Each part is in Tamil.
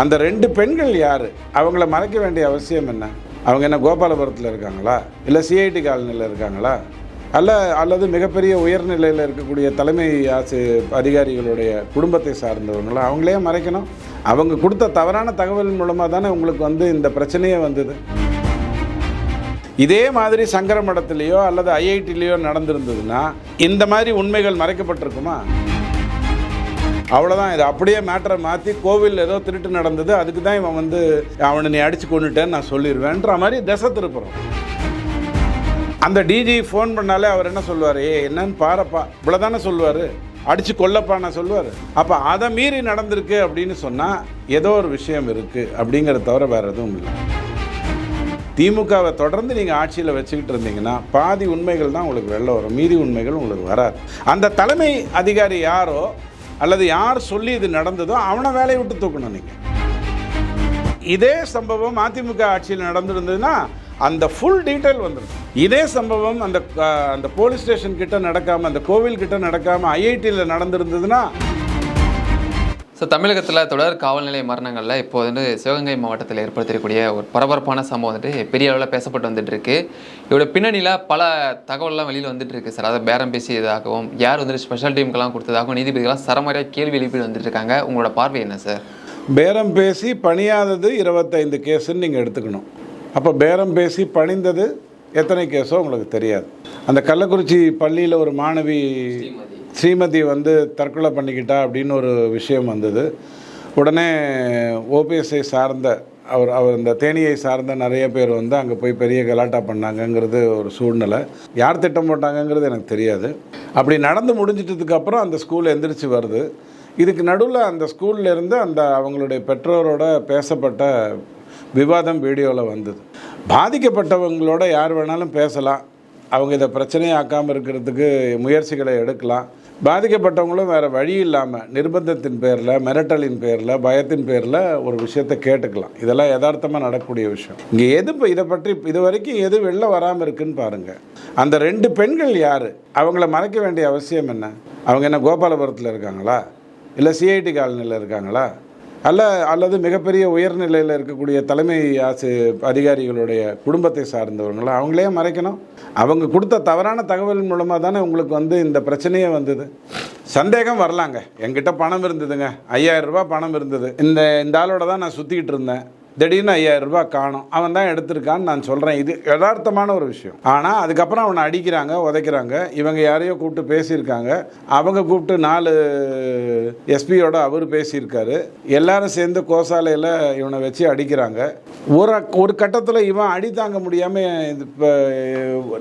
அந்த ரெண்டு பெண்கள் யார்? அவங்கள மறைக்க வேண்டிய அவசியம் என்ன? அவங்க என்ன கோபாலபுரத்தில் இருக்காங்களா? இல்லை சிஐடி காலனியில் இருக்காங்களா? அல்ல அல்லது மிகப்பெரிய உயர்நிலையில் இருக்கக்கூடிய தலைமை ஆசி அதிகாரிகளுடைய குடும்பத்தை சார்ந்தவங்களா? அவங்களே மறைக்கணும். அவங்க கொடுத்த தவறான தகவல் மூலமாக தானே உங்களுக்கு வந்து இந்த பிரச்சனையே வந்தது. இதே மாதிரி சங்கரமடத்திலேயோ அல்லது ஐஐடிலேயோ நடந்திருந்ததுன்னா இந்த மாதிரி உண்மைகள் மறைக்கப்பட்டிருக்குமா? அவ்வளோதான் இது அப்படியே மேட்டரை மாற்றி கோவிலில் ஏதோ திருட்டு நடந்தது அதுக்கு தான் இவன் வந்து அவனை நீ அடித்து கொண்டுட்டேன்னு நான் சொல்லிடுவேன்ற மாதிரி திசை திருப்புறோம். அந்த டிஜி ஃபோன் பண்ணாலே அவர் என்ன சொல்லுவார்? ஏ என்னன்னு பாருப்பா. இவ்வளோ தானே சொல்லுவார்? அடித்து கொல்லப்பா நான் சொல்லுவார். அப்போ அதை மீறி நடந்திருக்கு அப்படின்னு சொன்னால் ஏதோ ஒரு விஷயம் இருக்குது அப்படிங்கிறத தவிர வேறு எதுவும் இல்லை. திமுகவை தொடர்ந்து நீங்கள் ஆட்சியில் வச்சுக்கிட்டு இருந்தீங்கன்னா பாதி உண்மைகள் தான் உங்களுக்கு வெளில வரும் மீதி உண்மைகள் உங்களுக்கு வராது. அந்த தலைமை அதிகாரி யாரோ அல்லது யார் சொல்லி இது நடந்ததோ அவனை வேலையை விட்டு தூக்கணும் நீங்கள் இதே சம்பவம் அதிமுக ஆட்சியில் நடந்திருந்ததுன்னா அந்த ஃபுல் டீட்டெயில் வந்துடும் இதே சம்பவம் அந்த அந்த போலீஸ் ஸ்டேஷன் கிட்ட நடக்காமல் அந்த கோவில் கிட்ட நடக்காமல் ஐஐடியில் நடந்திருந்ததுன்னா ஸோ தமிழகத்தில் தொடர் காவல்நிலை மரணங்களில் இப்போ வந்து சிவகங்கை மாவட்டத்தில் ஏற்படுத்தக்கூடிய ஒரு பரபரப்பான சம்பவம் வந்துட்டு பெரிய அளவில் பேசப்பட்டு வந்துட்டு இருக்கு இதோட பின்னணியில் பல தகவல்லாம் வெளியில் வந்துட்டு இருக்கு சார் அதை பேரம் பேசியதாகவும் யார் வந்துட்டு ஸ்பெஷல் டீமுக்கெல்லாம் கொடுத்ததாகவும் நீதிபதிகளாம் சரமாரியாக கேள்வி எழுப்பி வந்துட்டு இருக்காங்க உங்களோட பார்வை என்ன சார்? பேரம் பேசி பணியாதது இருபத்தைந்து கேஸுன்னு நீங்கள் எடுத்துக்கணும். அப்போ பேரம் பேசி பணிந்தது எத்தனை கேஸோ உங்களுக்கு தெரியாது. அந்த கள்ளக்குறிச்சி பள்ளியில் ஒரு மாணவி ஸ்ரீமதி வந்து தற்கொலை பண்ணிக்கிட்டா அப்படின்னு ஒரு விஷயம் வந்தது. உடனே ஓபிஎஸ்ஐ சார்ந்த அவர் அவர் இந்த தேனியை சார்ந்த நிறைய பேர் வந்து அங்கே போய் பெரிய கலாட்டா பண்ணாங்கங்கிறது ஒரு சூழ்நிலை. யார் திட்டம் போட்டாங்கங்கிறது எனக்கு தெரியாது. அப்படி நடந்து முடிஞ்சிட்டதுக்கப்புறம் அந்த ஸ்கூல் எந்திரிச்சு வருது. இதுக்கு நடுவில் அந்த ஸ்கூல்லேருந்து அந்த அவங்களுடைய பெற்றோரோட பேசப்பட்ட விவாதம் வீடியோவில் வந்தது. பாதிக்கப்பட்டவங்களோட யார் வேணாலும் பேசலாம். அவங்க இதை பிரச்சனையாக்காமல் இருக்கிறதுக்கு முயற்சிகளை எடுக்கலாம். பாதிக்கப்பட்டவங்களும் வேறு வழி இல்லாமல் நிர்பந்தத்தின் பேரில் மிரட்டலின் பேரில் பயத்தின் பேரில் ஒரு விஷயத்தை கேட்டுக்கலாம். இதெல்லாம் யதார்த்தமாக நடக்கக்கூடிய விஷயம். இங்கே எது இப்போ இதை பற்றி இது வரைக்கும் எது வெளில வராமல் இருக்குன்னு பாருங்கள் அந்த ரெண்டு பெண்கள் யார்? அவங்கள மறைக்க வேண்டிய அவசியம் என்ன? அவங்க என்ன கோபாலபுரத்தில் இருக்காங்களா? இல்லை சிஐடி காலனியில் இருக்காங்களா? அல்ல அல்லது மிகப்பெரிய உயர்நிலையில் இருக்கக்கூடிய தலைமை ஆசி அதிகாரிகளுடைய குடும்பத்தை சார்ந்தவங்கள அவங்களே மறைக்கணும். அவங்க கொடுத்த தவறான தகவல் மூலமாக தானே உங்களுக்கு வந்து இந்த பிரச்சனையே வந்தது. சந்தேகம் வரலாங்க. என்கிட்ட பணம் இருந்ததுங்க. ஐயாயிரம் ரூபாய் பணம் இருந்தது. இந்த இந்த ஆளோட தான் நான் சுற்றிக்கிட்டு இருந்தேன். திடீர்னு ஐயாயிரம் ரூபாய் காணும். அவன் தான் எடுத்திருக்கான்னு நான் சொல்கிறேன் இது யதார்த்தமான ஒரு விஷயம். ஆனால் அதுக்கப்புறம் அவனை அடிக்கிறாங்க உதைக்கிறாங்க. இவங்க யாரையோ கூப்பிட்டு பேசியிருக்காங்க. அவங்க கூப்பிட்டு நாலு எஸ்பியோட அவர் பேசியிருக்காரு. எல்லாரும் சேர்ந்து கோசாலையில் இவனை வச்சு அடிக்கிறாங்க. ஒரு ஒரு கட்டத்தில் இவன் அடி தாங்க முடியாமல் இப்போ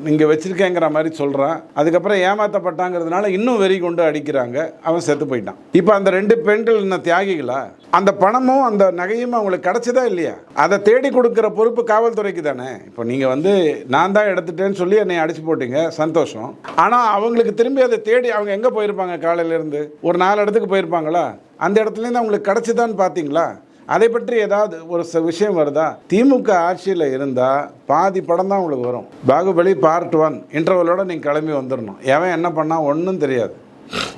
நீங்கள் வச்சுருக்கேங்கிற மாதிரி சொல்கிறான் அதுக்கப்புறம் ஏமாற்றப்பட்டாங்கிறதுனால இன்னும் வெறி கொண்டு அடிக்கிறாங்க. அவன் செத்து போயிட்டான். இப்போ அந்த ரெண்டு பெண்கள் என்ன தியாகிகளா? அந்த பணமும் அந்த நகையும் அவங்களுக்கு கிடச்சதா இல்லையா? அதை தேடி கொடுக்குற பொறுப்பு காவல்துறைக்கு தானே? இப்போ நீங்கள் வந்து நான் தான் எடுத்துட்டேன்னு சொல்லி என்னை அடிச்சு போட்டீங்க சந்தோஷம். ஆனால் அவங்களுக்கு திரும்பி அதை தேடி அவங்க எங்கே போயிருப்பாங்க காலையிலேருந்து? ஒரு நாலு இடத்துக்கு போயிருப்பாங்களா? அந்த இடத்துலேருந்து அவங்களுக்கு கிடச்சிதான்னு பார்த்தீங்களா? அதை பற்றி ஏதாவது ஒரு ச- விஷயம் வருதா? திமுக ஆட்சியில் இருந்தால் பாதி படம் தான் உங்களுக்கு வரும். பாகுபலி பார்ட் ஒன் இன்டர்வலோட நீங்கள் கிளம்பி வந்துடணும் எவன் என்ன பண்ணால் ஒன்றும் தெரியாது.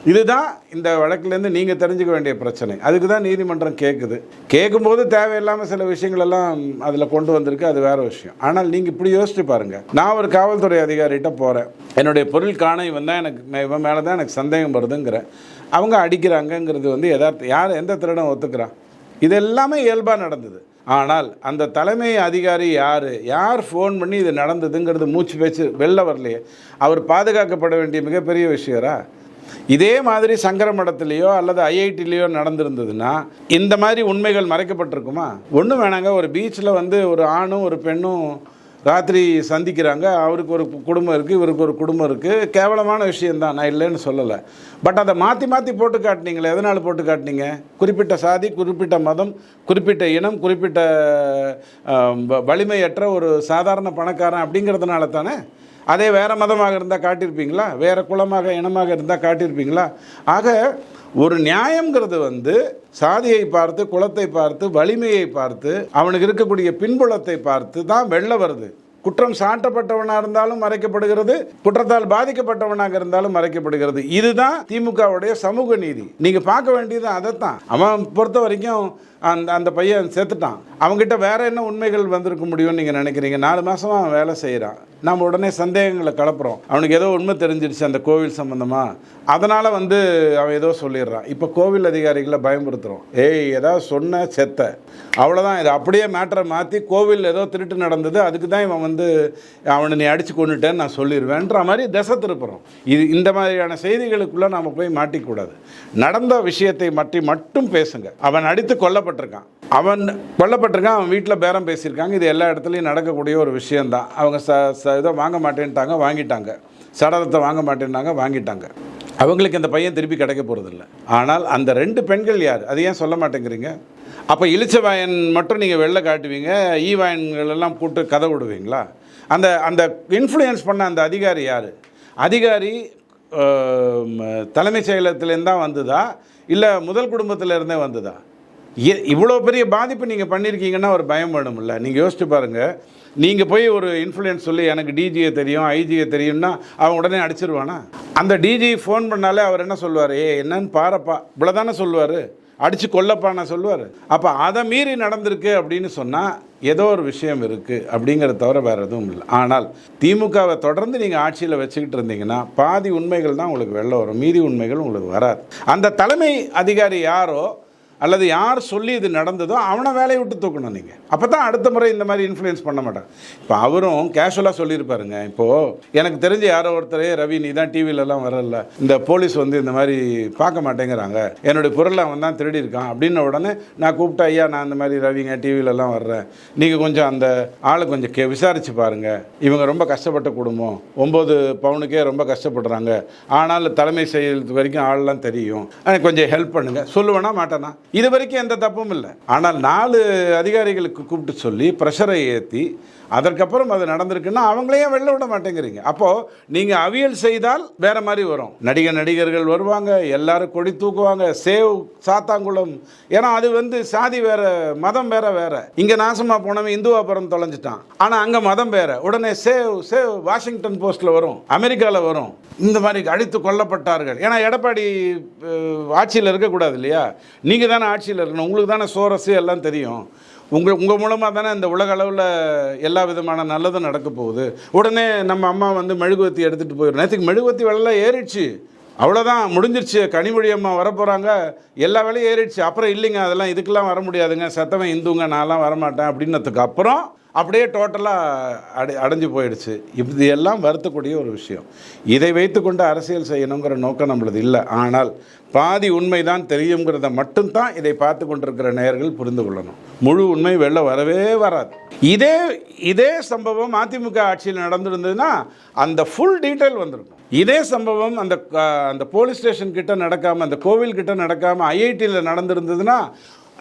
இதுதான் இந்த வழக்கிலேருந்து நீங்கள் தெரிஞ்சுக்க வேண்டிய பிரச்சனை. அதுக்கு தான் நீதிமன்றம் கேட்குது கேட்கும்போது தேவையில்லாமல் சில விஷயங்களெல்லாம் அதில் கொண்டு வந்திருக்கு. அது வேறு விஷயம். ஆனால் நீங்கள் இப்படி யோசிச்சு பாருங்கள் நான் ஒரு காவல்துறை அதிகாரிகிட்ட போகிறேன் என்னுடைய பொருள் காண இவன் தான் எனக்கு இவன் மேலே தான் எனக்கு சந்தேகம் வருதுங்கிறேன் அவங்க அடிக்கிறாங்கங்கிறது வந்து எதார்த்த யார் எந்த திருடம் ஒத்துக்கிறான்? இது எல்லாமே இயல்பாக நடந்தது. ஆனால் அந்த தலைமை அதிகாரி யார்? யார் ஃபோன் பண்ணி இது நடந்ததுங்கிறது மூச்சு பேச்சு வெளில வரலையே. அவர் பாதுகாக்கப்பட வேண்டிய மிகப்பெரிய விஷயரா? இதே மாதிரி சங்கர மடத்துலேயோ அல்லது ஐஐடிலேயோ நடந்திருந்ததுன்னா இந்த மாதிரி உண்மைகள் மறைக்கப்பட்டிருக்குமா? ஒன்றும் வேணாங்க. ஒரு பீச்சில் வந்து ஒரு ஆணும் ஒரு பெண்ணும் ராத்திரி சந்திக்கிறாங்க. அவருக்கு ஒரு குடும்பம் இருக்குது இவருக்கு ஒரு குடும்பம் இருக்குது கேவலமான விஷயந்தான் நான் இல்லைன்னு சொல்லலை. பட் அதை மாற்றி மாற்றி போட்டு காட்டினீங்களே எதனால் போட்டு காட்டினீங்க? குறிப்பிட்ட சாதி குறிப்பிட்ட மதம் குறிப்பிட்ட இனம் குறிப்பிட்ட வலிமையற்ற ஒரு சாதாரண பணக்காரன் அப்படிங்கிறதுனால தானே? அதே வேறு மதமாக இருந்தால் காட்டியிருப்பீங்களா? வேறு குலமாக இனமாக இருந்தால் காட்டியிருப்பீங்களா? ஆக ஒரு நியாயங்கிறது வந்து சாதியை பார்த்து குலத்தை பார்த்து வலிமையை பார்த்து அவனுக்கு இருக்கக்கூடிய பின்புலத்தை பார்த்து தான் வெளில வருது. குற்றம் சாட்டப்பட்டவனாக இருந்தாலும் மறைக்கப்படுகிறது குற்றத்தால் பாதிக்கப்பட்டவனாக இருந்தாலும் மறைக்கப்படுகிறது. இதுதான் திமுகவுடைய சமூக நீதி. நீங்கள் பார்க்க வேண்டியது அதைத்தான். அவன் பொறுத்த வரைக்கும் அந்த அந்த பையன் செத்துட்டான் அவங்ககிட்ட வேற என்ன உண்மைகள் வந்திருக்க முடியும்னு நீங்கள் நினைக்கிறீங்க? நாலு மாதம் அவன் வேலை செய்கிறான் நம்ம உடனே சந்தேகங்களை கலப்புறோம். அவனுக்கு ஏதோ உண்மை தெரிஞ்சிருச்சு அந்த கோவில் சம்மந்தமாக அதனால் வந்து அவன் ஏதோ சொல்லிடுறான். இப்போ கோவில் அதிகாரிகளை பயமுறுத்துறோம். ஏய் ஏதாவது சொன்ன செத்த. அவ்வளோதான் இது அப்படியே மேட்டரை மாற்றி கோவில் ஏதோ திருட்டு நடந்தது அதுக்கு தான் இவன் வந்து அவனை நீ அடித்து கொண்டுட்டேன்னு நான் சொல்லிடுவேன்ற மாதிரி திசை திருப்புறோம். இது இந்த மாதிரியான செய்திகளுக்குள்ளே நாம் போய் மாட்டிக்கூடாது. நடந்த விஷயத்தை மற்றி மட்டும் பேசுங்க. அவன் அடித்து கொல்லப்பட்டிருக்கான். அவன் கொல்லப்பட்டிருக்கான் அவன் வீட்டில் பேரம் பேசியிருக்காங்க. இது எல்லா இடத்துலையும் நடக்கக்கூடிய ஒரு விஷயந்தான். அவங்க ச ச இதை வாங்க மாட்டேன்ட்டாங்க வாங்கிட்டாங்க. சடலத்தை வாங்க மாட்டேன்னாங்க வாங்கிட்டாங்க. அவங்களுக்கு இந்த பையன் திருப்பி கிடைக்க போகிறதில்ல ஆனால் அந்த ரெண்டு பெண்கள் யார்? அது ஏன் சொல்ல மாட்டேங்கிறீங்க? அப்போ இளிச்சவாயன் மட்டும் நீங்கள் வெளில காட்டுவீங்க ஈவாயன்கள் எல்லாம் போட்டு கதை விடுவீங்களா? அந்த அந்த இன்ஃப்ளூயன்ஸ் பண்ண அந்த அதிகாரி யார்? அதிகாரி தலைமைச் செயலகத்திலேருந்து தான் வந்ததா? இல்லை முதல் குடும்பத்தில் இருந்தே வந்ததா? இவ்வளோ பெரிய பாதிப்பு நீங்கள் பண்ணியிருக்கீங்கன்னா ஒரு பயம் வேணும்ல. நீங்கள் யோசிச்சு பாருங்கள் நீங்கள் போய் ஒரு இன்ஃப்ளூயன்ஸ் சொல்லி எனக்கு டிஜியை தெரியும் ஐஜியை தெரியும்னா அவன் உடனே அடிச்சிருவானா? அந்த டிஜி ஃபோன் பண்ணாலே அவர் என்ன சொல்லுவார்? ஏ என்னன்னு பாருப்பா. இவ்வளோ தானே சொல்லுவார்? அடித்து கொல்லப்பான்னு சொல்லுவார். அப்போ அதை மீறி நடந்திருக்கு அப்படின்னு சொன்னால் ஏதோ ஒரு விஷயம் இருக்குது அப்படிங்கிறத தவிர வேறு எதுவும் இல்லை. ஆனால் திமுகவை தொடர்ந்து நீங்கள் ஆட்சியில் வச்சுக்கிட்டு இருந்தீங்கன்னா பாதி உண்மைகள் தான் உங்களுக்கு வெளில வரும். மீதி உண்மைகள் உங்களுக்கு வராது. அந்த தலைமை அதிகாரி யாரோ அல்லது யார் சொல்லி இது நடந்ததோ அவனை வேலையை விட்டு தூக்கணும் நீங்கள் அப்போ தான் அடுத்த முறை இந்த மாதிரி இன்ஃப்ளூயன்ஸ் பண்ண மாட்டான் இப்போ அவரும் கேஷுவலாக சொல்லியிருப்பாருங்க. இப்போது எனக்கு தெரிஞ்ச யாரோ ஒருத்தரே ரவி நீ தான் டிவிலலாம் வரல இந்த போலீஸ் வந்து இந்த மாதிரி பார்க்க மாட்டேங்கிறாங்க. என்னுடைய பொருளை அவன் தான் திருடி இருக்கான் அப்படின்ன உடனே நான் கூப்பிட்டா ஐயா நான் இந்த மாதிரி ரவிங்க டிவிலலாம் வர்றேன். நீங்கள் கொஞ்சம் அந்த ஆளை கொஞ்சம் கே விசாரித்து பாருங்கள் இவங்க ரொம்ப கஷ்டப்பட்ட குடும்பம். ஒம்பது பவுனுக்கே ரொம்ப கஷ்டப்படுறாங்க. ஆனால் தலைமை செயல் வரைக்கும் ஆள்லாம் தெரியும். எனக்கு கொஞ்சம் ஹெல்ப் பண்ணுங்கள் சொல்லுவேனா மாட்டேனா? இது வரைக்கும் எந்த தப்பும் இல்லை. ஆனால் நாலு அதிகாரிகளுக்கு கூப்பிட்டு சொல்லி ப்ரெஷரை ஏற்றி அதற்கப்புறம் அது நடந்திருக்குன்னா அவங்களையும் வெளில விட மாட்டேங்கிறீங்க. அப்போது நீங்கள் அவியல் செய்தால் வேற மாதிரி வரும். நடிகர் நடிகர்கள் வருவாங்க எல்லாரும் கொடி தூக்குவாங்க சேவ் சாத்தாங்குளம். ஏன்னா அது வந்து சாதி வேற மதம் வேற வேற. இங்கே நாசமாக போனவன் இந்துவா பிறந்து தொலைஞ்சிட்டான். ஆனால் அங்கே மதம் வேற. உடனே சேவ் சேவ் வாஷிங்டன் போஸ்ட்டில் வரும். அமெரிக்காவில் வரும். இந்த மாதிரி அடித்து கொல்லப்பட்டார்கள். ஏன்னா எடப்பாடி ஆட்சியில் இருக்கக்கூடாது இல்லையா? நீங்கள் தானே ஆட்சியில் இருக்கணும். உங்களுக்கு தானே சோரஸு எல்லாம் தெரியும். உங்கள் உங்கள் மூலமாக தானே இந்த உலக அளவில் எல்லா விதமான நல்லதும் நடக்க போகுது. உடனே நம்ம அம்மா வந்து மெழுகுவத்தி எடுத்துகிட்டு போயிடும் நேற்றுக்கு மெழுகுவத்தி வெள்ளம் ஏறிடுச்சு. அவ்வளோதான் முடிஞ்சிருச்சு. கனிமொழி அம்மா வரப்போகிறாங்க எல்லா வேலையும் ஏறிடுச்சு. அப்புறம் இல்லைங்க அதெல்லாம் இதுக்கெல்லாம் வர முடியாதுங்க. செத்தவன் இந்துங்க நான்லாம் வரமாட்டேன் அப்படின்னதுக்கு அப்புறம் அப்படியே டோட்டலாக அடை அடைஞ்சு போயிடுச்சு. இது எல்லாம் வருத்தக்கூடிய ஒரு விஷயம். இதை வைத்துக்கொண்டு அரசியல் செய்யணுங்கிற நோக்கம் நம்மளது இல்லை. ஆனால் பாதி உண்மைதான் தெரியுங்கிறத மட்டும்தான் இதை பார்த்து கொண்டிருக்கிற நேயர்கள் புரிந்து கொள்ளணும். முழு உண்மை வெளில வரவே வராது. இதே இதே சம்பவம் அதிமுக ஆட்சியில் நடந்திருந்ததுன்னா அந்த ஃபுல் டீட்டெயில் வந்திருக்கும். இதே சம்பவம் அந்த அந்த போலீஸ் ஸ்டேஷன் கிட்ட நடக்காமல் அந்த கோவில் கிட்ட நடக்காமல் ஐஐடியில் நடந்திருந்ததுன்னா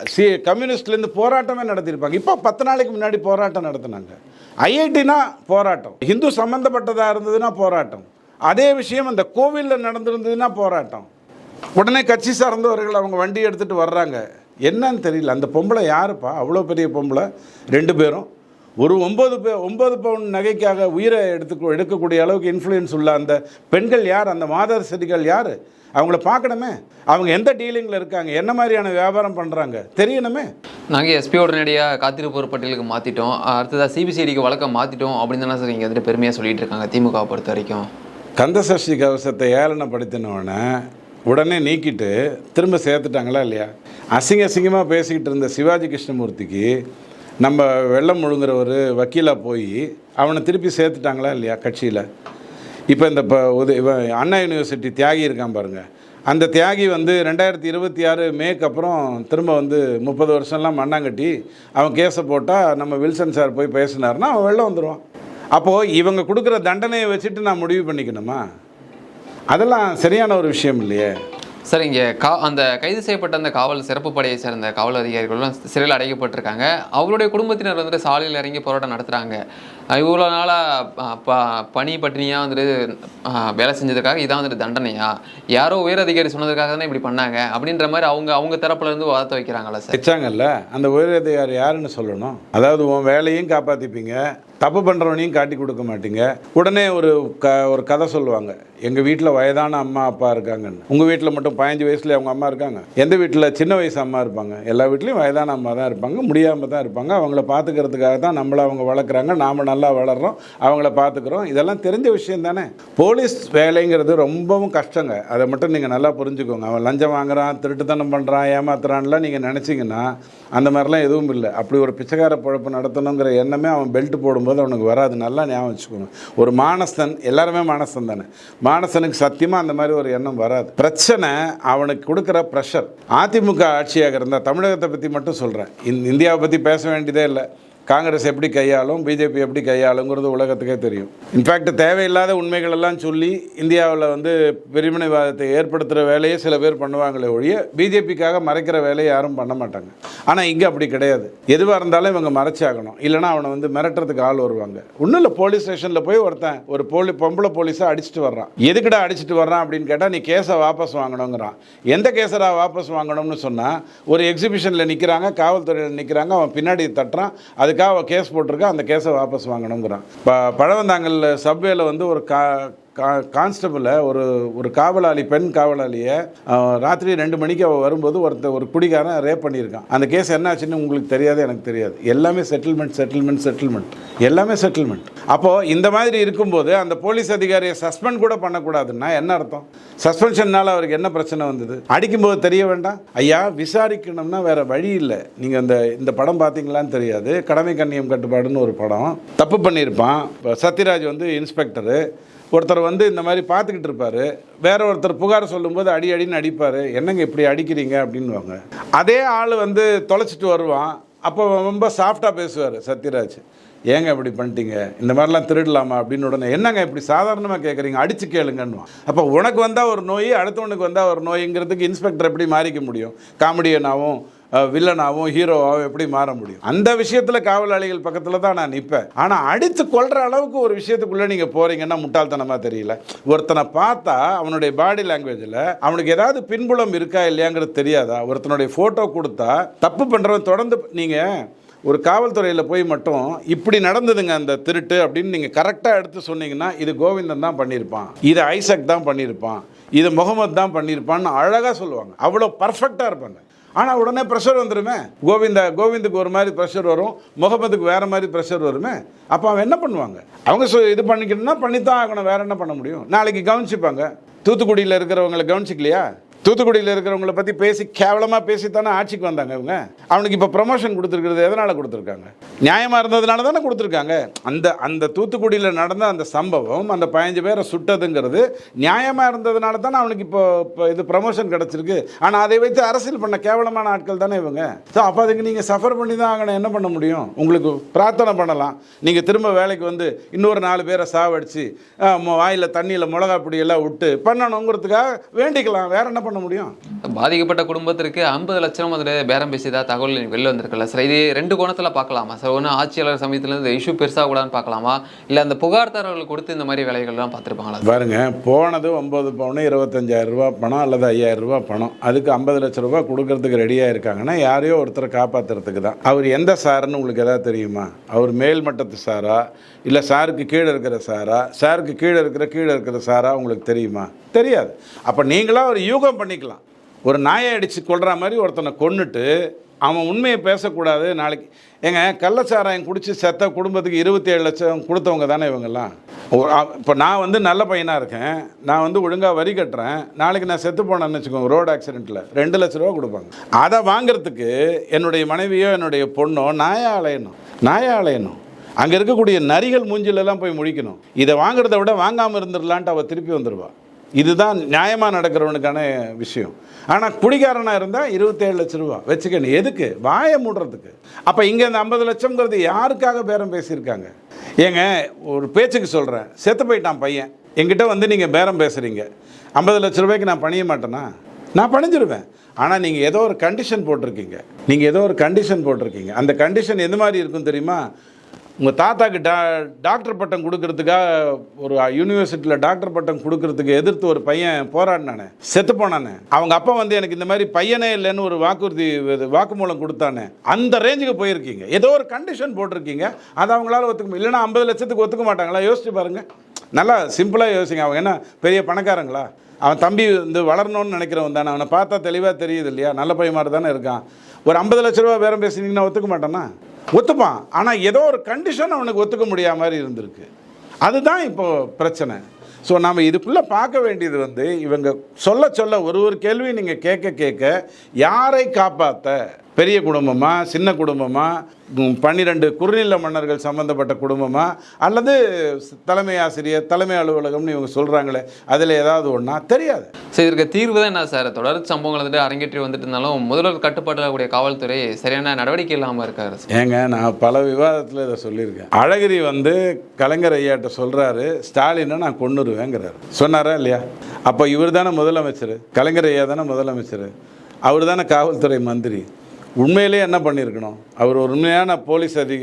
சி கம்யூனிஸ்ட்லேருந்து போராட்டமே நடத்தியிருப்பாங்க. இப்போ பத்து நாளைக்கு முன்னாடி போராட்டம் நடத்தினாங்க. ஐஐடினா போராட்டம். ஹிந்து சம்மந்தப்பட்டதாக இருந்ததுன்னா போராட்டம். அதே விஷயம் அந்த கோவிலில் நடந்திருந்ததுன்னா போராட்டம். உடனே கட்சி சார்ந்தவர்கள் அவங்க வண்டி எடுத்துகிட்டு வர்றாங்க. என்னன்னு தெரியல. அந்த பொம்பளை யாருப்பா? அவ்வளோ பெரிய பொம்பளை. ரெண்டு பேரும். ஒரு ஒம்பது பே ஒம்பது பவுன் நகைக்காக உயிரை எடுத்து எடுக்கக்கூடிய அளவுக்கு இன்ஃப்ளூயன்ஸ் உள்ள அந்த பெண்கள் யார்? அந்த மாதர் செடிகள் யார்? அவங்கள பார்க்கணுமே. அவங்க எந்த டீலிங்கில் இருக்காங்க? என்ன மாதிரியான வியாபாரம் பண்ணுறாங்க தெரியணுமே. நாங்கள் எஸ்பி உடனடியாக காத்திருப்போர் பட்டியலுக்கு மாற்றிட்டோம் அடுத்ததாக சிபிசிஐடிக்கு வழக்கம் மாற்றிட்டோம் அப்படின்னு தானே சார் இங்கே வந்துட்டு பெருமையாக சொல்லிட்டு இருக்காங்க திமுகவை பொறுத்த வரைக்கும். கந்தசஷ்டி கவசத்தை ஏளனப்படுத்தினவனை உடனே நீக்கிட்டு திரும்ப சேர்த்துட்டாங்களா இல்லையா? அசிங்க அசிங்கமாக பேசிக்கிட்டு இருந்த சிவாஜி கிருஷ்ணமூர்த்திக்கு நம்ம வெள்ளம் முழுங்குறவர் வக்கீலாக போய் அவனை திருப்பி சேர்த்துட்டாங்களா இல்லையா கட்சியில்? இப்போ இந்த இப்போ உத அண்ணா யூனிவர்சிட்டி தியாகி இருக்கான் பாருங்கள் அந்த தியாகி வந்து ரெண்டாயிரத்தி இருபத்தி ஆறு மேக்கு அப்புறம் திரும்ப வந்து முப்பது வருஷம்லாம் மண்ணாங்கட்டி அவன் கேஸை போட்டால் நம்ம வில்சன் சார் போய் பேசினார்னா அவன் வெளில வந்துடுவான் அப்போது இவங்க கொடுக்குற தண்டனையை வச்சுட்டு நான் முடிவு பண்ணிக்கணுமா? அதெல்லாம் சரியான ஒரு விஷயம் இல்லையே. சார் இங்கே கா அந்த கைது செய்யப்பட்ட அந்த காவல் சிறப்பு படையை சேர்ந்த காவல் அதிகாரிகளும் சிறையில் அடைக்கப்பட்டிருக்காங்க. அவருடைய குடும்பத்தினர் வந்துட்டு சாலையில் இறங்கி போராட்டம் நடத்துகிறாங்க இவ்வளோ நாளாக ப பனி பட்டினியாக வந்துட்டு வேலை செஞ்சதுக்காக இதான் வந்துட்டு தண்டனையா? யாரோ உயர் அதிகாரி சொன்னதுக்காக தானே இப்படி பண்ணாங்க? அப்படின்ற மாதிரி அவங்க அவங்க தரப்புலேருந்து வாதத்தை வைக்கிறாங்களா சார். வச்சாங்கல்ல? அந்த உயரதிகாரி யாருன்னு சொல்லணும்? அதாவது உன் வேலையும் காப்பாற்றிப்பீங்க தப்பு பண்ணுறவனையும் காட்டி கொடுக்க மாட்டீங்க. உடனே ஒரு க ஒரு கதை சொல்லுவாங்க. எங்கள் வீட்டில் வயதான அம்மா அப்பா இருக்காங்கன்னு. உங்கள் வீட்டில் மட்டும் பதினஞ்சு வயசுல அவங்க அம்மா இருக்காங்க? எந்த வீட்டில் சின்ன வயசு அம்மா இருப்பாங்க. எல்லா வீட்லேயும் வயதான அம்மா தான் இருப்பாங்க. முடியாமல் தான் இருப்பாங்க. அவங்கள பார்த்துக்கிறதுக்காக தான் நம்மளை அவங்க வளர்க்குறாங்க. நாம் நல்லா வளர்கிறோம் அவங்கள பார்த்துக்குறோம் இதெல்லாம் தெரிஞ்ச விஷயம் தானே. போலீஸ் வேலைங்கிறது ரொம்பவும் கஷ்டங்க. அதை மட்டும் நீங்கள் நல்லா புரிஞ்சுக்கோங்க. அவன் லஞ்சம் வாங்குறான் திருட்டுத்தனம் பண்ணுறான் ஏமாத்துறான்லாம் நீங்கள் நினச்சிங்கன்னா அந்த மாதிரிலாம் எதுவும் இல்லை. அப்படி ஒரு பிச்சைக்கார பழப்பு நடத்தணுங்கிற எண்ணமே அவன் பெல்ட் போடும்போது அவனுக்கு வராது நல்லா ஞாபகம் வச்சுக்கோங்க. ஒரு மானஸ்தன் எல்லாருமே மானசன் தானே. மானசனுக்கு சத்தியமாக அந்த மாதிரி ஒரு எண்ணம் வராது. பிரச்சனை அவனுக்கு கொடுக்குற ப்ரெஷர் அதிமுக ஆட்சியாக இருந்தால் தமிழகத்தை பற்றி மட்டும் சொல்கிறேன் இந்தியாவை பற்றி பேச வேண்டியதே இல்லை. காங்கிரஸ் எப்படி கையாளும் பிஜேபி எப்படி கையாளுங்கிறது உலகத்துக்கே தெரியும். இன்ஃபேக்ட் தேவையில்லாத உண்மைகள் எல்லாம் சொல்லி இந்தியாவில் வந்து பிரிவினைவாதத்தை ஏற்படுத்துகிற வேலையை சில பேர் பண்ணுவாங்களே ஒழிய பிஜேபிக்காக மறைக்கிற வேலையை யாரும் பண்ண மாட்டாங்க. ஆனால் இங்கே அப்படி கிடையாது. எதுவாக இருந்தாலும் இவங்க மறைச்சாகணும். இல்லைன்னா அவனை வந்து மிரட்டுறதுக்கு ஆள் வருவாங்க. ஒன்றும் இல்லை போலீஸ் ஸ்டேஷனில் போய் ஒருத்தன் ஒரு போலி பொம்பளை போலீஸாக அடிச்சுட்டு வர்றான். எதுக்குடா அடிச்சுட்டு வர்றான் அப்படின்னு கேட்டால் நீ கேஸை வாபஸ் வாங்கணுங்கிறான். எந்த கேஸரா வாபஸ் வாங்கணும்னு சொன்னால் ஒரு எக்ஸிபிஷனில் நிற்கிறாங்க காவல்துறையில் நிற்கிறாங்க அவன் பின்னாடி தட்டுறான். அதுக்காக கேஸ் போட்டிருக்கா அந்த கேஸை வாபஸ் வாங்கணுங்கிறான். இப்போ பழவந்தாங்கல் சப்வேல வந்து ஒரு கா கா கான்ஸ்டபிளை ஒரு ஒரு காவலாளி பெண் காவலாளியை ராத்திரி ரெண்டு மணிக்கு அவள் வரும்போது ஒருத்த ஒரு குடிகாரன் ரேப் பண்ணியிருக்கான். அந்த கேஸ் என்னாச்சுன்னு உங்களுக்கு தெரியாது எனக்கு தெரியாது. எல்லாமே செட்டில்மெண்ட் செட்டில்மெண்ட் செட்டில்மெண்ட் எல்லாமே செட்டில்மெண்ட் அப்போது இந்த மாதிரி இருக்கும்போது அந்த போலீஸ் அதிகாரியை சஸ்பெண்ட் கூட பண்ணக்கூடாதுன்னா என்ன அர்த்தம்? சஸ்பென்ஷன்னால் அவருக்கு என்ன பிரச்சனை வந்தது? அடிக்கும்போது தெரிய வேண்டாம்? ஐயா விசாரிக்கணும்னா வேற வழி இல்லை. நீங்கள் இந்த இந்த படம் பார்த்தீங்களான்னு தெரியாது. கடமை கண்ணியம் கட்டுப்பாடுன்னு ஒரு படம். தப்பு பண்ணியிருப்பான். சத்யராஜ் வந்து இன்ஸ்பெக்டரு. ஒருத்தர் வந்து இந்த மாதிரி பார்த்துக்கிட்டு இருப்பாரு. வேற ஒருத்தர் புகார் சொல்லும்போது அடி அடின்னு அடிப்பார். என்னங்க இப்படி அடிக்கிறீங்க அப்படின்வாங்க அதே ஆள் வந்து தொலைச்சிட்டு வருவான். அப்போ ரொம்ப சாஃப்டாக பேசுவார் சத்யராஜ். ஏங்க இப்படி பண்ணிட்டீங்க? இந்த மாதிரிலாம் திருடலாமா? அப்படின்னு உடனே என்னங்க இப்படி சாதாரணமாக கேட்குறீங்க அடித்து கேளுங்கன்னுவான். அப்போ உனக்கு வந்தால் ஒரு நோய் அடுத்தவனுக்கு வந்தால் ஒரு நோய்ங்கிறதுக்கு இன்ஸ்பெக்டர் எப்படி மாறிக்க முடியும்? காமெடியனாகவும் வில்லனாகவும் ஹீரோவாகவும் எப்படி மாற முடியும்? அந்த விஷயத்தில் காவலாளிகள் பக்கத்தில் தான் நான் நிற்பேன் ஆனால் அடித்து கொள்கிற அளவுக்கு ஒரு விஷயத்துக்குள்ளே நீங்கள் போகிறீங்கன்னா முட்டாள்தனமாக தெரியல. ஒருத்தனை பார்த்தா அவனுடைய பாடி லாங்குவேஜில் அவனுக்கு ஏதாவது பின்புலம் இருக்கா இல்லையாங்கிறது தெரியாதா? ஒருத்தனுடைய ஃபோட்டோ கொடுத்தா தப்பு பண்ணுறவன் தொடர்ந்து நீங்கள் ஒரு காவல்துறையில் போய் மட்டும் இப்படி நடந்ததுங்க அந்த திருட்டு அப்படின்னு நீங்கள் கரெக்டாக எடுத்து சொன்னீங்கன்னா இது கோவிந்தன் தான் பண்ணியிருப்பான். இது ஐசக் தான் பண்ணியிருப்பான். இது முகமது தான் பண்ணியிருப்பான்னு அழகாக சொல்லுவாங்க. அவ்வளோ பர்ஃபெக்டாக இருப்பாங்க. ஆனால் உடனே ப்ரெஷர் வந்துடுமே கோவிந்தா கோவிந்துக்கு ஒரு மாதிரி ப்ரெஷர் வரும். முகமதுக்கு வேறு மாதிரி ப்ரெஷர் வருமே. அப்போ அவன் என்ன பண்ணுவாங்க? அவங்க சொ- இது பண்ணிக்கணும்னா பண்ணித்தான் ஆகணும். வேறு என்ன பண்ண முடியும்? நாளைக்கு கவனிச்சுப்பாங்க. தூத்துக்குடியில் இருக்கிறவங்களை கவனிச்சிக்கலையா? தூத்துக்குடியில் இருக்கிறவங்கள பற்றி பேசி கேவலமாக பேசி தானே ஆட்சிக்கு வந்தாங்க இவங்க. அவனுக்கு இப்போ ப்ரமோஷன் கொடுத்துருக்கிறது எதனால் கொடுத்துருக்காங்க? நியாயமாக இருந்ததுனால தானே கொடுத்துருக்காங்க. அந்த அந்த தூத்துக்குடியில் நடந்த அந்த சம்பவம் அந்த பதினஞ்சு பேரை சுட்டதுங்கிறது நியாயமாக இருந்ததுனால தானே அவனுக்கு இப்போ இப்போ இது ப்ரமோஷன் கிடச்சிருக்கு. ஆனால் அதை வைத்து அரசியல் பண்ண கேவலமான ஆட்கள் தானே இவங்க. ஸோ அப்போ அதுக்கு நீங்கள் சஃபர் பண்ணி தான் ஆகணும். என்ன பண்ண முடியும்? உங்களுக்கு பிரார்த்தனை பண்ணலாம். நீங்கள் திரும்ப வேலைக்கு வந்து இன்னொரு நாலு பேரை சாவடிச்சு வாயில் தண்ணியில் மிளகா பொடியெல்லாம் விட்டு பண்ணணுங்கிறதுக்காக வேண்டிக்கலாம். வேறு என்ன பண்ண முடியும்? பாதிக்கப்பட்ட குடும்பத்திற்கு ஐம்பது லட்சம் வந்துட்டு பேரம் பேசியதா தகவல் வெளில வந்திருக்குல்ல. சார் இது ரெண்டு கோணத்தில் பார்க்கலாமா? சார் ஒன்று ஆட்சியாளர் சமயத்துல இந்த இஷ்யூ பெருசாக கூடாதுன்னு பார்க்கலாமா? இல்லை அந்த புகார்தாரர்கள் கொடுத்து இந்த மாதிரி வேலைகள்லாம் பார்த்துருப்பாங்களா? பாருங்க போனது ஒம்பது பவுனு இருபத்தஞ்சாயிரம் ரூபா பணம் அல்லது ஐயாயிரம் ரூபா பணம். அதுக்கு ஐம்பது லட்ச ரூபா கொடுக்கறதுக்கு ரெடியாக இருக்காங்கன்னா யாரையோ ஒருத்தரை காப்பாற்றுறதுக்கு தான். அவர் எந்த சாருன்னு உங்களுக்கு எதாவது தெரியுமா? அவர் மேல்மட்டத்து சாரா? இல்லை சாருக்கு கீழே இருக்கிற சாரா? சாருக்கு கீழே இருக்கிற கீழே இருக்கிற சாரா உங்களுக்கு தெரியுமா? தெரியாது. அப்போ நீங்களாக ஒரு யூகம் பண்ணிக்கலாம். ஒரு நாயை அடித்து கொள்கிற மாதிரி ஒருத்தனை கொண்டுட்டு அவன் உண்மையை பேசக்கூடாது நாளைக்கு. ஏங்க கள்ளச்சாராயம் குடிச்சு செத்த குடும்பத்துக்கு இருபத்தேழு லட்சம் கொடுத்தவங்க தானே இவங்கெல்லாம்? இப்போ நான் வந்து நல்ல பையனாக இருக்கேன். நான் வந்து ஒழுங்காக வரி கட்டுறேன். நாளைக்கு நான் செத்து போனேன்னு வச்சுக்கோங்க ரோடு ஆக்சிடெண்ட்டில் ரெண்டு லட்ச ரூபா கொடுப்பாங்க. அதை வாங்குறதுக்கு என்னுடைய மனைவியோ என்னுடைய பொண்ணோ நாயா அலையணும். நாயா அலையணும். அங்கே இருக்கக்கூடிய நரிகள் மூஞ்சிலெல்லாம் போய் முழிக்கணும். இதை வாங்குறத விட வாங்காமல் இருந்துடலான்ட்டு அவள் திருப்பி வந்துடுவாள் இதுதான் நியாயமாக நடக்கிறவனுக்கான விஷயம். ஆனால் குடிகாரனாக இருந்தால் இருபத்தேழு லட்ச ரூபா. வச்சுக்கணும் எதுக்கு? வாயை மூடுறதுக்கு. அப்போ இங்கே இந்த ஐம்பது லட்சம்ங்கிறது யாருக்காக பேரம் பேசியிருக்காங்க? ஏங்க ஒரு பேச்சுக்கு சொல்கிறேன் செத்து போயிட்டான் பையன். என்கிட்ட வந்து நீங்கள் பேரம் பேசுகிறீங்க ஐம்பது லட்ச ரூபாய்க்கு நான் பணிய மாட்டேனா? நான் பணிஞ்சிருவேன். ஆனால் நீங்கள் ஏதோ ஒரு கண்டிஷன் போட்டிருக்கீங்க. நீங்கள் ஏதோ ஒரு கண்டிஷன் போட்டிருக்கீங்க. அந்த கண்டிஷன் எந்த மாதிரி இருக்கும் தெரியுமா? உங்கள் தாத்தாக்கு டா டாக்டர் பட்டம் கொடுக்கறதுக்காக ஒரு யூனிவர்சிட்டியில் டாக்டர் பட்டம் கொடுக்கறதுக்கு எதிர்த்து ஒரு பையன் போராடினானே செத்து போனானே. அவங்க அப்பா வந்து எனக்கு இந்த மாதிரி பையனே இல்லைன்னு ஒரு வாக்குறுதி இது வாக்குமூலம் கொடுத்தானே அந்த ரேஞ்சுக்கு போயிருக்கீங்க. ஏதோ ஒரு கண்டிஷன் போட்டிருக்கீங்க. அதை அவங்களால ஒத்துக்க இல்லைன்னா ஐம்பது லட்சத்துக்கு ஒத்துக்க மாட்டாங்களா? யோசிச்சு பாருங்கள் நல்லா சிம்பிளாக யோசிங்க. அவங்க என்ன பெரிய பணக்காரங்களா? அவன் தம்பி வந்து வளரணும்னு நினைக்கிறவன் தானே. அவனை பார்த்தா தெளிவாக தெரியுது இல்லையா? நல்ல பையன் மாதிரி தானே இருக்கான். ஒரு ஐம்பது லட்ச ரூபா பேரம் பேசினீங்கன்னா ஒத்துக்க மாட்டானா? ஒத்துப்பான். ஆனால் ஏதோ ஒரு கண்டிஷன் அவனுக்கு ஒத்துக்க முடியாத மாதிரி இருந்திருக்கு. அதுதான் இப்போ பிரச்சனை. ஸோ நாம் இதுக்குள்ளே பார்க்க வேண்டியது வந்து இவங்க சொல்ல சொல்ல ஒரு ஒரு கேள்வி நீங்கள் கேட்க கேட்க யாரை காப்பாற்ற பெரிய குடும்பமா சின்ன குடும்பமா ம், பன்னிரண்டு குறுநில மன்னர்கள் சம்பந்தப்பட்ட குடும்பமா அல்லது தலைமை ஆசிரியர் தலைமை அலுவலகம்னு இவங்க சொல்கிறாங்களே அதில் ஏதாவது ஒன்றா தெரியாது. சரி இதற்கு தீர்வு தான் என்ன சார்? தொடர் சம்பவங்கள் வந்துட்டு அரங்கேற்றி வந்துட்டு இருந்தாலும் முதல்வர் கட்டுப்பாட்டில் கூடிய காவல்துறை சரியான நடவடிக்கை இல்லாமல் இருக்காரு ஏங்க நான் பல விவாதத்தில் இதை சொல்லியிருக்கேன். அழகிரி வந்து கலைஞர் ஐயாட்ட சொல்கிறாரு ஸ்டாலினை நான் கொன்னுருவேங்கிறாரு. சொன்னாரா இல்லையா? அப்போ இவர் தானே முதலமைச்சர் கலைஞர் ஐயா தானே முதலமைச்சர் அவர் தானே காவல்துறை மந்திரி. உண்மையிலே என்ன பண்ணியிருக்கணும்? அவர் ஒரு உண்மையான போலீஸ் அதி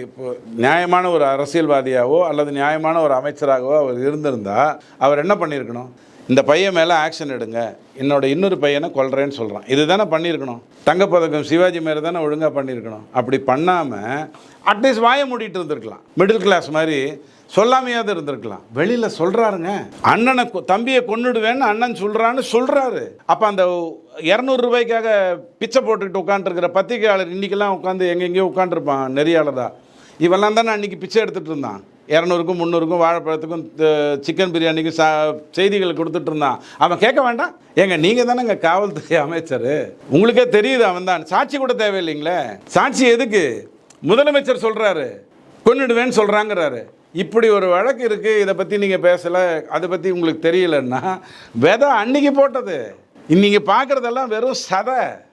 நியாயமான ஒரு அரசியல்வாதியாவோ அல்லது நியாயமான ஒரு அமைச்சராகவோ அவர் இருந்திருந்தால் அவர் என்ன பண்ணியிருக்கணும்? இந்த பையன் மேலே ஆக்ஷன் எடுங்க. என்னோட இன்னொரு பையனை கொல்றேன்னு சொல்கிறான் இது தானே பண்ணியிருக்கணும்? தங்கப்பதக்கம் சிவாஜி மேலே தானே ஒழுங்காக பண்ணியிருக்கணும்? அப்படி பண்ணாமல் அட்லீஸ்ட் வாயை மூடிட்டு இருந்திருக்கலாம். மிடில் கிளாஸ் மாதிரி சொல்லாமையாவது இருந்திருக்கலாம். வெளியில் சொல்கிறாருங்க அண்ணனை கொ- தம்பியை கொன்னுடுவேன்னு அண்ணன் சொல்கிறான்னு சொல்கிறாரு அப்போ அந்த இரநூறு ரூபாய்க்காக பிச்சை போட்டுக்கிட்டு உட்காந்துருக்கிற பத்திரிகையாளர் இன்றைக்கெல்லாம் உட்காந்து எங்கெங்கேயோ உட்காந்துருப்பான் நெறியாளதா. இவெல்லாம் தானே அன்றைக்கி பிச்சை எடுத்துகிட்டு இருந்தான். இரநூறுக்கும் முந்நூறுக்கும் வாழைப்பழத்துக்கும் சிக்கன் பிரியாணிக்கும் சா செய்திகள் கொடுத்துட்டு இருந்தான். அவன் கேட்க வேண்டாம். ஏங்க நீங்கள் தானேங்க காவல்துறை அமைச்சர். உங்களுக்கே தெரியுது அவன் தான். சாட்சி கூட தேவையில்லைங்களே. சாட்சி எதுக்கு? முதலமைச்சர் சொல்கிறாரு கொன்னுடுவேன்னு சொல்கிறாங்கிறாரு இப்படி ஒரு வழக்கு இருக்குது இதை பற்றி நீங்கள் பேசலை அதை பற்றி உங்களுக்கு தெரியலன்னா விதை அன்னைக்கு போட்டது. நீங்கள் பார்க்குறதெல்லாம் வெறும் சதை.